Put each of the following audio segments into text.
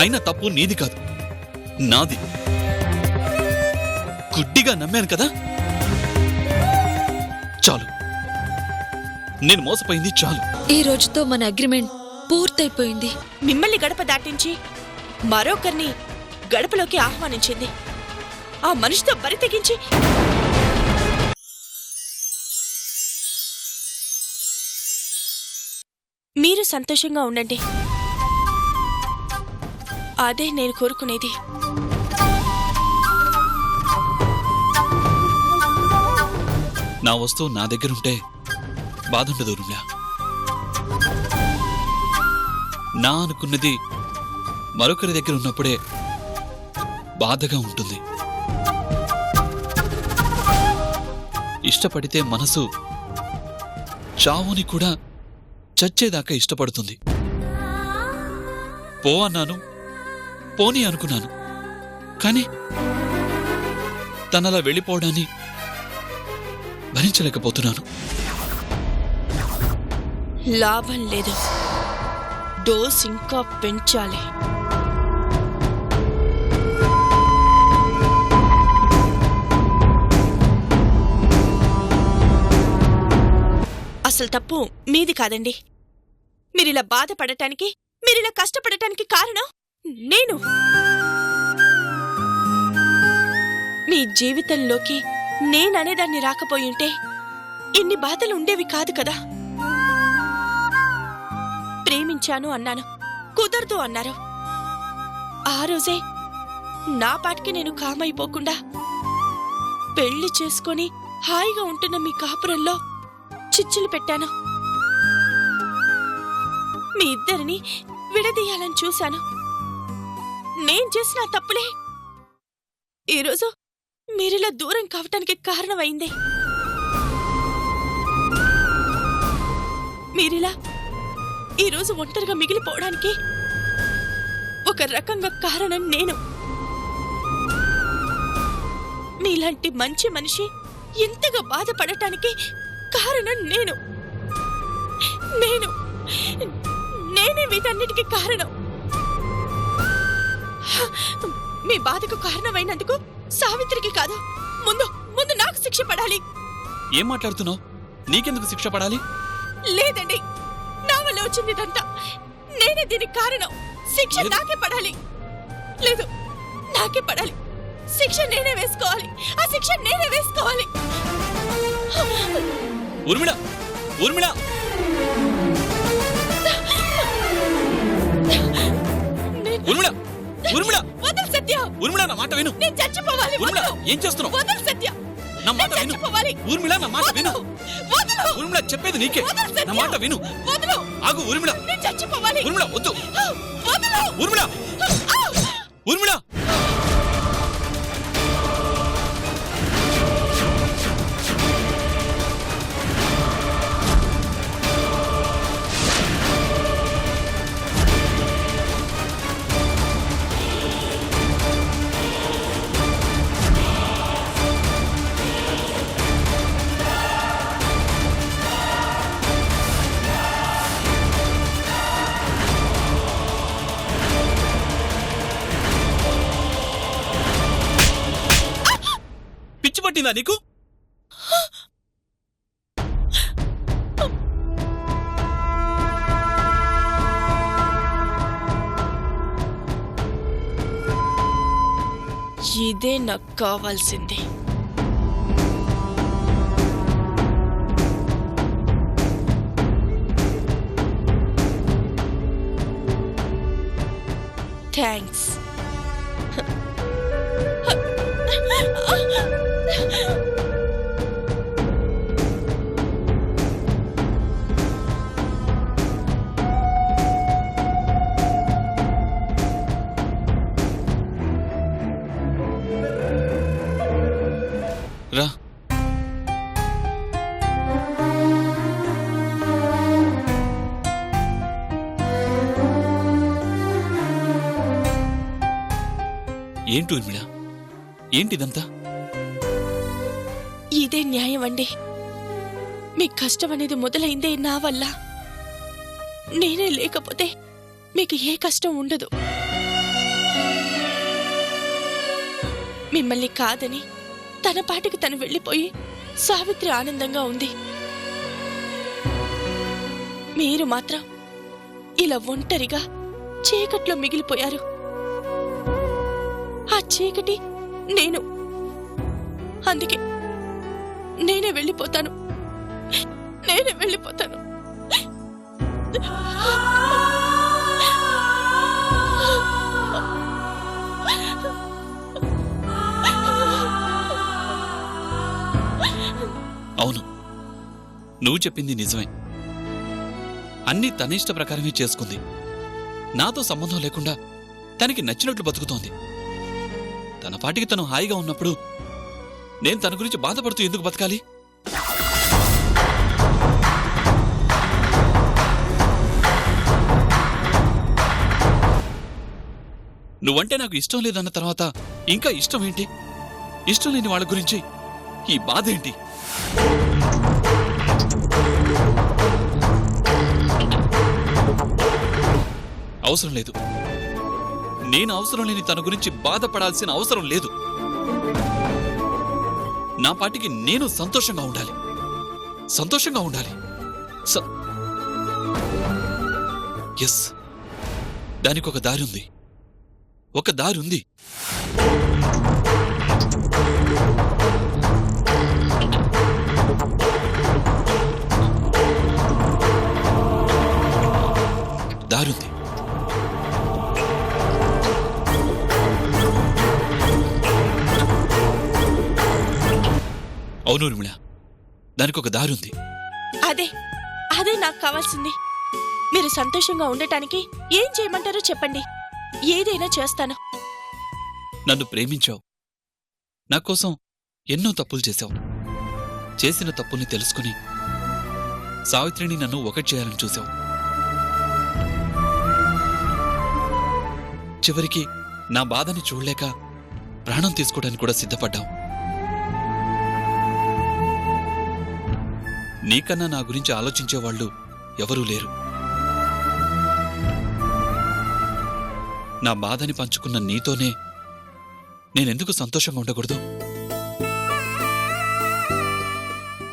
అయినా తప్పు నీది కాదు. నాది. గుడ్డిగా నమ్మాను కదా? చాలు. నేను మోసపోయింది చాలు. ఈ రోజుతో మన అగ్రిమెంట్ పూర్తయిపోయింది. మిమ్మల్ని గడప దాటించి మరొకరిని గడపలోకి ఆహ్వానించింది. ఆ మనిషితో బరి తెగించి మీరు సంతోషంగా ఉండండి. అదే నేను కోరుకునేది. నా వస్తువు నా దగ్గర ఉంటే బాధుండదు రుమ్లా నా అనుకున్నది మరొకరి దగ్గర ఉన్నప్పుడే బాధగా ఉంటుంది. ఇష్టపడితే మనసు చావుని కూడా చచ్చేదాకా ఇష్టపడుతుంది. పో అన్నాను. పోని అనుకున్నాను. కానీ తనలా వెళ్ళిపోవడాన్ని భరించలేకపోతున్నాను. లాభం లేదు. డోస్ ఇంకా పెంచాలి. అసలు తప్పు మీది కాదండి. మీరిలా బాధపడటానికి మీరిలా కష్టపడటానికి కారణం? నేను. మీ జీవితంలోకి నేననేదాన్ని రాకపోయుంటే ఇన్ని బాధలు ఉండేవి కాదు కదా. ప్రేమించాను అన్నాను కుదరదు అన్నారు. ఆ రోజే నా పాటికి నేను కామైపోకుండా పెళ్ళి చేసుకొని హాయిగా ఉంటున్న మీ కాపురంలో చిచ్చులు పెట్టాను. మీ ఇద్దరిని విడదీయాలని చూశాను. నేను చేసిన తప్పులే ఈరోజు మీరిలా దూరం కావటానికి కారణమైంది. మీరిలా ఈరోజు ఒంటరిగా మిగిలిపోవడానికి ఒక రకంగా కారణం నేను. మీలాంటి మంచి మనిషి ఇంతగా బాధపడటానికి కారణం నేను. నేను నేనే వీటన్నిటికీ కారణం. మీ బాధకు కారణమైనందుకు సావిత్రికి కాదు. ముందు ముందు నాకు శిక్ష పడాలి. ఏం మాట్లాడుతున్నావు? నీకెందుకు శిక్ష పడాలి? లేదండి. నా వల్ల వచ్చింది ఇదంతా నేనే దీనికి కారణం. శిక్ష. నాకే పడాలి. లేదు నాకే పడాలి. శిక్ష నేనే వేసుకోవాలి. ఆ శిక్ష నేనే వేసుకోవాలి. ఊర్మిళ ఊర్మిళ! నేను- వదలు సత్య! ఊర్మిళ నా మాట విను. నేను చచ్చిపోవాలి వదలు. ఏం చేస్తున్నావు? వదలు సత్య! నా మాట విను. చచ్చిపోవాలి. ఊర్మిళ నా మాట విను. వదలు. ఊర్మిళ చెప్పేది నీకే. నా మాట విను. వదలు. ఆగు ఊర్మిళ చచ్చిపోవాలి. ఊర్మిళ వద్దు. వదలు. ఊర్మిళ ఊర్మిళ పిచ్చి నీకు? ఇదే నాకు కావాల్సింది. థ్యాంక్స్. రా. ఏంటి ఉర్మిళ ఏంటిదంతా? ఇదే న్యాయం అండి. మీ కష్టం అనేది మొదలైందే నా వల్ల. నేనే లేకపోతే మీకు ఏ కష్టం ఉండదు. మిమ్మల్ని కాదని తన పాటికి తను వెళ్ళిపోయి సావిత్రి ఆనందంగా ఉంది. మీరు మాత్రం ఇలా ఒంటరిగా చీకట్లో మిగిలిపోయారు. ఆ చీకటి నేను అందుకే నేనే వెళ్ళిపోతాను. నేనే వెళ్ళిపోతాను. అవును. నువ్వు చెప్పింది నిజమే. అన్ని తన ఇష్ట ప్రకారమే చేసుకుంది. నాతో సంబంధం లేకుండా తనకి నచ్చినట్లు బతుకుతోంది. తన పాటికి తను హాయిగా ఉన్నప్పుడు నేను తన గురించి బాధపడుతూ ఎందుకు బతకాలి? నువ్వంటే నాకు ఇష్టం లేదన్న తర్వాత ఇంకా ఇష్టం ఏంటి? ఇష్టం లేని వాళ్ళ గురించి ఈ బాధ ఏంటి? అవసరం లేదు. నేను అవసరం లేని తన గురించి బాధపడాల్సిన అవసరం లేదు. నా పాటికి నేను సంతోషంగా ఉండాలి. సంతోషంగా ఉండాలి. ఎస్. దానికి ఒక దారి ఉంది. ఒక దారి ఉంది. అవును ఉర్మిళ దానికి ఒక దారుంది. అదే అదే నాకు కావాల్సింది. మీరు సంతోషంగా ఉండటానికి ఏం చేయమంటారో చెప్పండి. ఏదైనా చేస్తాను. నన్ను ప్రేమించావు. నా కోసం ఎన్నో తప్పులు చేశావు. చేసిన తప్పుల్ని తెలుసుకుని సావిత్రిని నన్ను ఒకటి చేయాలని చూశావు. చివరికి నా బాధని చూడలేక ప్రాణం తీసుకోవడానికి కూడా సిద్ధపడ్డావు. నీకన్నా నా గురించి ఆలోచించేవాళ్ళు ఎవరూ లేరు. నా బాధని పంచుకున్న నీతోనే నేనెందుకు సంతోషంగా ఉండకూడదు?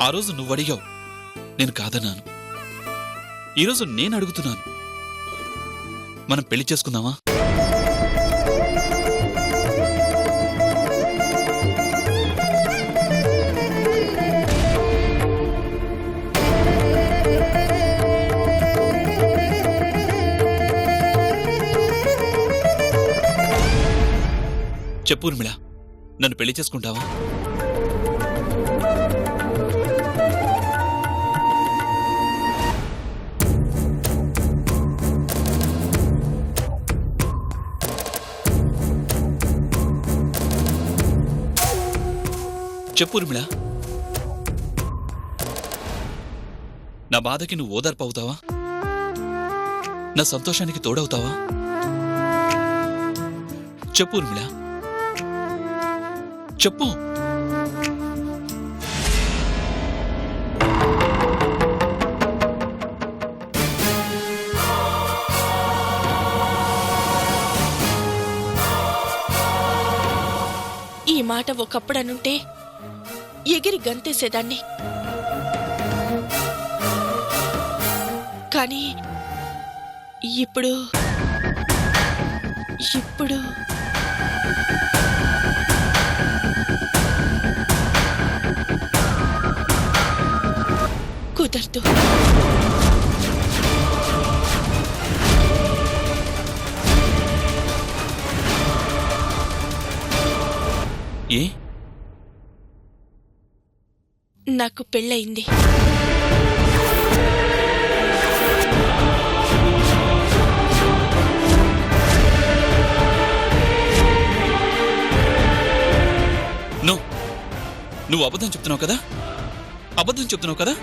ఆ రోజు నువ్వడిగావు నేను కాదన్నాను. ఈరోజు నేను అడుగుతున్నాను మనం పెళ్ళి చేసుకుందామా? చెప్పు ఉర్మిళ నన్ను పెళ్ళి చేసుకుంటావా? చెప్పు ఉర్మిళ నా బాధకి నువ్వు ఓదార్పు అవుతావా నా సంతోషానికి తోడవుతావా? చెప్పు ఉర్మిళ చెప్పు. ఈ మాట ఒకప్పుడనుంటే ఎగిరి గంతేసేదాన్ని. కానీ ఇప్పుడు ఇప్పుడు కుదరదు ఏ? నాకు పెళ్ళయింది. నువ్వు అబద్ధం చెప్తున్నావు కదా? అబద్ధం చెప్తున్నావు కదా?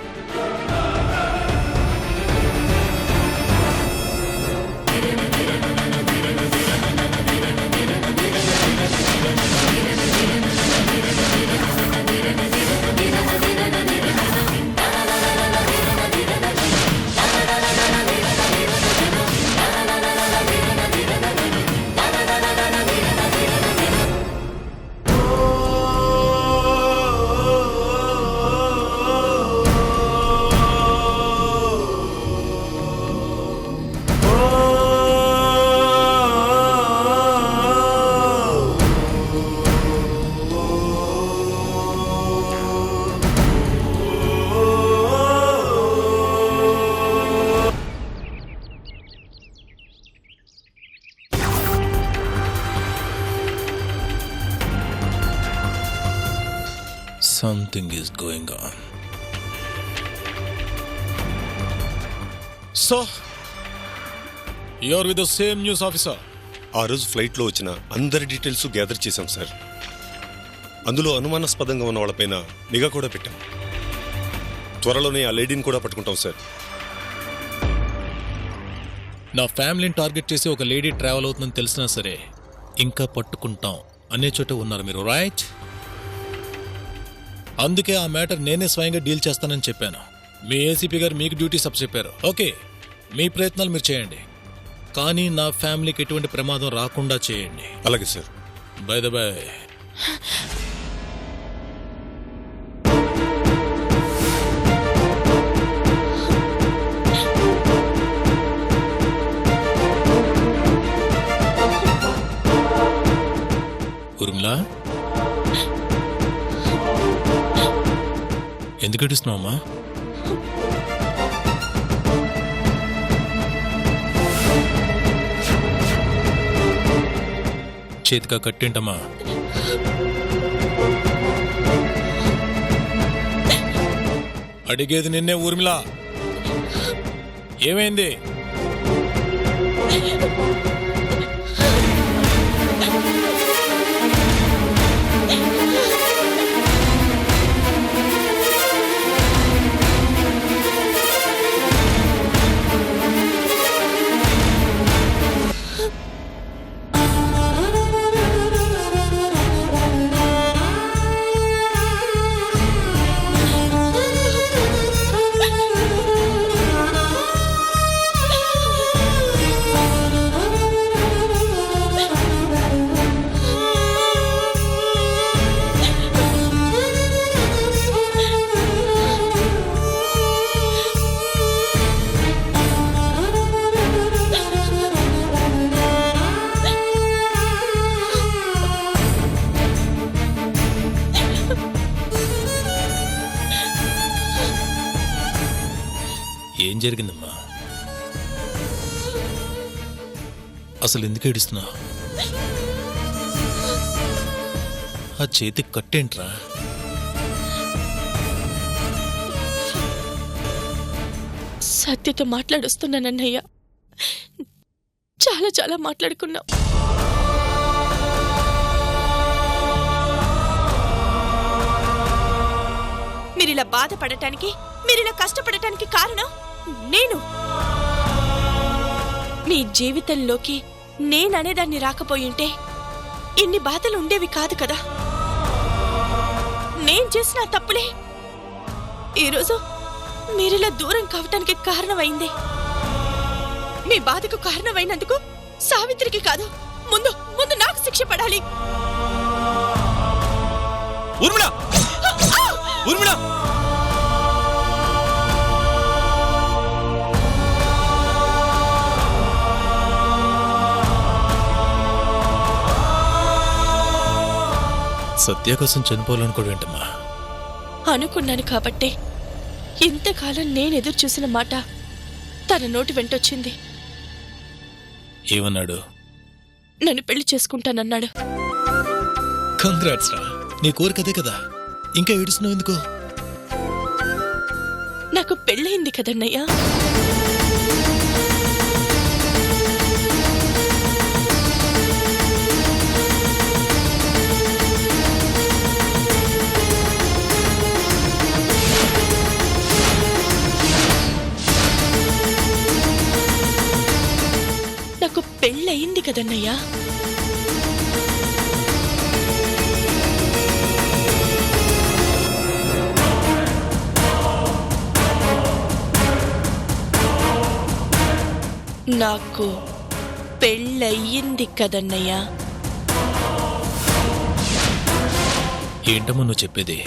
Something is going on so you're with the same news officer ఆ రోజు ఫ్లైట్లో వచ్చిన అందరి డీటెయిల్స్ గ్యాదర్ చేశాం సార్. అందులో అనుమానాస్పదంగా ఉన్న వాళ్ళపైన నిఘా కూడా పెట్టాం. త్వరలోనే ఆ లేడీని కూడా పట్టుకుంటాం సార్. నా ఫ్యామిలీని టార్గెట్ చేసి ఒక లేడీ ట్రావెల్ అవుతుందని తెలిసినా సరే ఇంకా పట్టుకుంటాం. అనే చోట ఉన్నారు మీరు రైట్? అందుకే ఆ మ్యాటర్ నేనే స్వయంగా డీల్ చేస్తానని చెప్పాను. మీ ఏసీపీ గారు మీకు డ్యూటీస్ చెప్పారు. ఓకే మీ ప్రయత్నాలు మీరు చేయండి. కానీ నా ఫ్యామిలీకి ఎటువంటి ప్రమాదం రాకుండా చేయండి. అలాగే sir. Bye the bye. Urmila గడుస్తున్నావమ్మా చేతిగా కట్టేంటమ్మా? అడిగేది నిన్నే ఊర్మిళ. ఏమైంది? జరిగిందమ్మా. అసలు ఎందుకు ఏడుస్తున్నావు ఆ చేతికి కట్టేంట్రా? సత్యతో మాట్లాడొస్తున్నానన్నయ్య చాలా చాలా మాట్లాడుకున్నాం. మీరిలా బాధపడటానికి మీరిలా కష్టపడటానికి కారణం? నేను. మీ జీవితంలోకి నేననేదాన్ని రాకపోయింటే ఇన్ని బాధలు ఉండేవి కాదు కదా. నేను చేసిన తప్పులే ఈరోజు మీరిలా దూరం కావటానికి కారణమైంది. మీ బాధకు కారణమైనందుకు సావిత్రికి కాదు ముందు ముందు నాకు శిక్ష పడాలి. ఊర్మిళ! ఊర్మిళ! సత్య కోసం చనిపోవాలనుకోవడం ఏంటమ్మా? అనుకున్నాను కాబట్టే ఇంతకాలం నేను ఎదురు చూసిన మాట తన నోటి వెంటొచ్చింది ఏమన్నాడు? నన్ను పెళ్ళి చేసుకుంటానన్నాడు. కంగ్రాట్స్ రా. నీ కోరిక అదే కదా. ఇంకా ఏడుస్తున్నావు ఎందుకు? నాకు పెళ్ళయింది కదన్నయ్యా. పెళ్ళయింది కదన్నయ్యా. నాకు పెళ్ళయింది కదన్నయ్యా. ఏంటమ్మా నువ్వు చెప్పేది?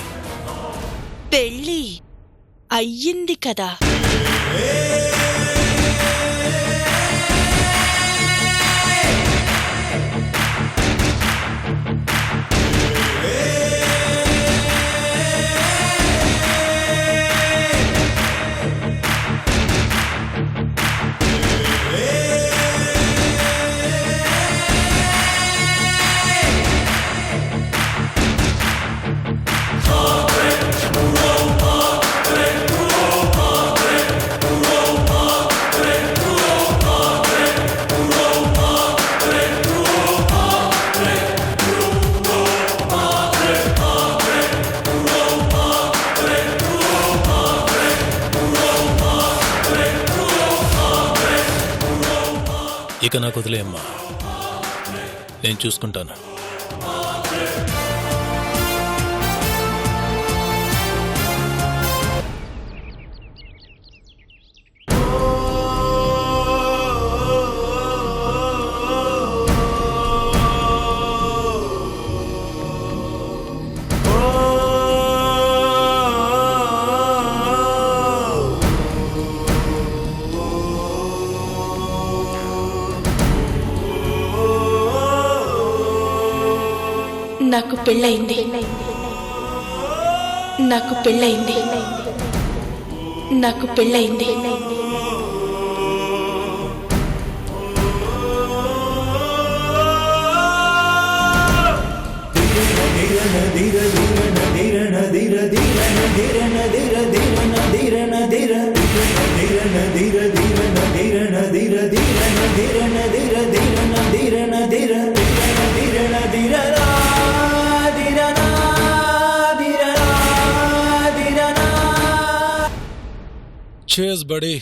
పెళ్ళి అయ్యింది కదా. ఇక నాకు వదిలేయమ్మా. నేను చూసుకుంటాను. నాకు పెళ్ళయింది నాకు పెళ్ళయింది నాకు పెళ్ళయింది Cheers, buddy.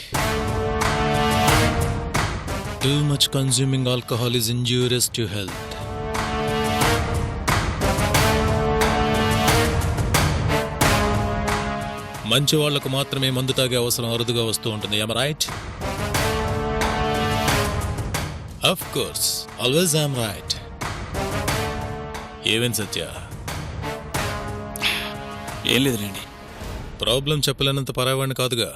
Too much consuming alcohol is injurious to health. మంచి వాళ్ళకు మాత్రమే మందు తాగే అవసరం అరుదుగా వస్తూ ఉంటుంది. Am right of course always I'm right ఏమేం సత్య? ఏం లేదులేండి. ప్రాబ్లం చెప్పలేనంత పరావాణ్ణి కాదుగా.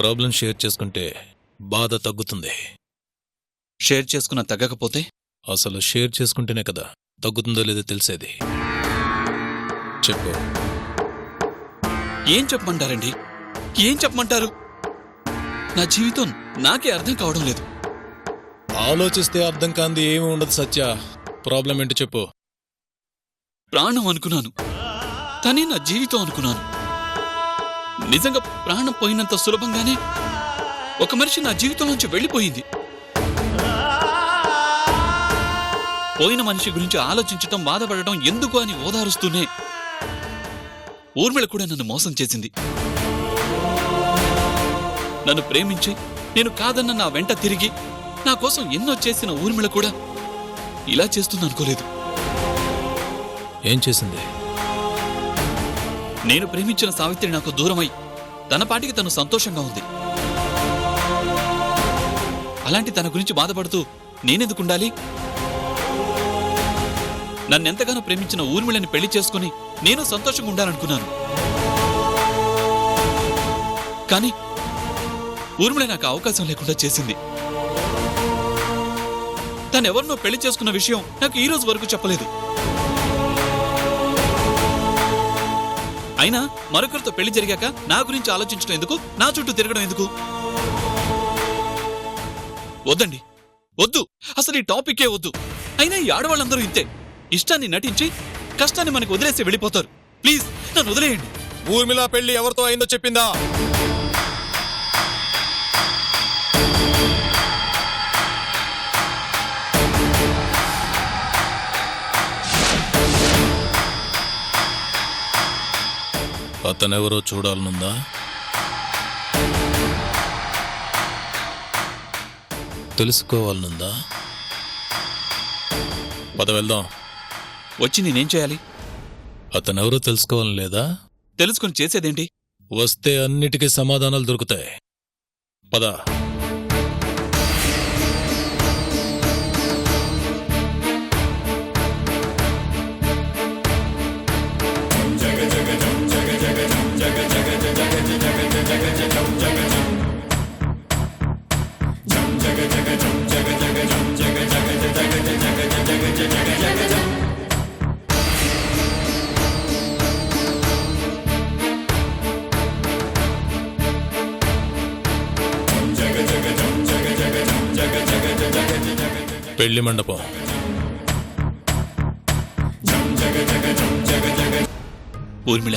ప్రాబ్లం షేర్ చేసుకుంటే బాధ తగ్గుతుంది. షేర్ చేసుకున్న తగ్గకపోతే? అసలు షేర్ చేసుకుంటేనే కదా తగ్గుతుందో లేదో తెలిసేది. చెప్పు. ఏం చెప్పమంటారండి? ఏం చెప్పమంటారు? నా జీవితం నాకే అర్థం కావడం లేదు. ఆలోచిస్తే అర్థం కాంది ఏమి ఉండదు సత్య. ప్రాబ్లం ఏంటో చెప్పు. ప్రాణం అనుకున్నాను. కానీ నా జీవితం అనుకున్నాను. నిజంగా ప్రాణం పోయినంత సులభంగానే ఒక మనిషి నా జీవితం నుంచి వెళ్ళిపోయింది. పోయిన మనిషి గురించి ఆలోచించటం బాధపడటం ఎందుకు అని ఓదారుస్తూనే ఊర్మిళ కూడా నన్ను మోసం చేసింది. నన్ను ప్రేమించి నేను కాదన్న నా వెంట తిరిగి నా కోసం ఎన్నో చేసిన ఊర్మిళ కూడా ఇలా చేస్తుంది అనుకోలేదు ఏం చేసింది? నేను ప్రేమించిన సావిత్రి నాకు దూరమై తన పాటికి తను సంతోషంగా ఉంది. అలాంటి తన గురించి బాధపడుతూ నేనెందుకుండాలి నన్నెంతగానో ప్రేమించిన ఊర్మిళని పెళ్ళి చేసుకుని నేను సంతోషంగా ఉండాలనుకున్నాను. కానీ ఊర్మిళ నాకు అవకాశం లేకుండా చేసింది. తనెవరినో పెళ్ళి చేసుకున్న విషయం నాకు ఈ రోజు వరకు చెప్పలేదు. అయినా మరొకరితో పెళ్ళి జరిగాక నా గురించి ఆలోచించడం ఎందుకు? నా చుట్టూ తిరగడం ఎందుకు? వద్దండి. వద్దు. అసలు ఈ టాపికే వద్దు. అయినా ఈ ఆడవాళ్ళందరూ ఇంతే. ఇష్టాన్ని నటించి కష్టాన్ని మనకు వదిలేసి వెళ్ళిపోతారు. ప్లీజ్ నన్ను వదిలేయండి. ఊర్మిళ పెళ్ళి ఎవరితో అయిందో చెప్పిందా? అతనెవరో చూడాలనుందా? తెలుసుకోవాలనుందా? పద వెళ్దాం. వచ్చి నేనేం చేయాలి? అతనెవరో తెలుసుకోవాలని లేదా? తెలుసుకుని చేసేదేంటి? వస్తే అన్నిటికీ సమాధానాలు దొరుకుతాయి. పద. పెళ్ళి మండపం. ఊర్మిళ